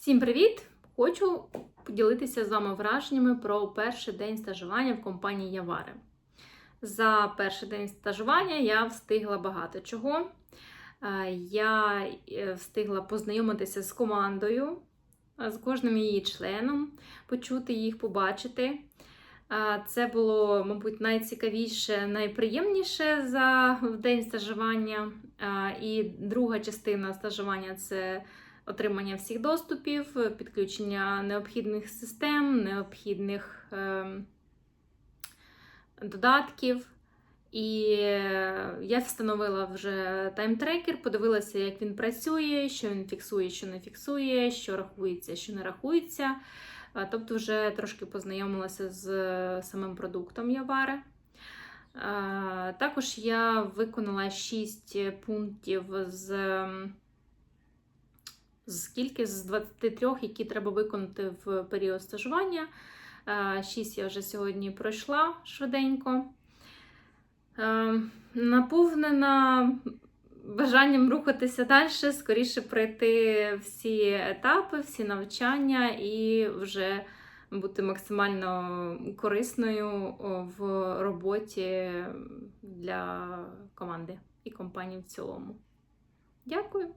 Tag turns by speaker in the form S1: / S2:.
S1: Всім привіт! Хочу поділитися з вами враженнями про перший день стажування в компанії Явари. За перший день стажування я встигла багато чого. Е, Я е, встигла познайомитися з командою, е, з кожним її членом, почути їх, побачити. Це було, мабуть, найцікавіше, найприємніше за день стажування. І друга частина стажування це отримання всіх доступів, підключення необхідних систем, необхідних ем, додатків. І е, я встановила вже таймтрекер, подивилася, як він працює, що він фіксує, що не фіксує, що рахується, що не рахується. Е, Тобто, вже трошки познайомилася з е, самим продуктом Явари. Е, Також я виконала 6 пунктів ем, з скільки з 23, які треба виконати в період стажування. 6 я вже сьогодні пройшла швиденько. Е, Наповнена бажанням рухатися далі, скоріше пройти всі етапи, всі навчання і вже бути максимально корисною в роботі для команди і компанії в цілому. Дякую!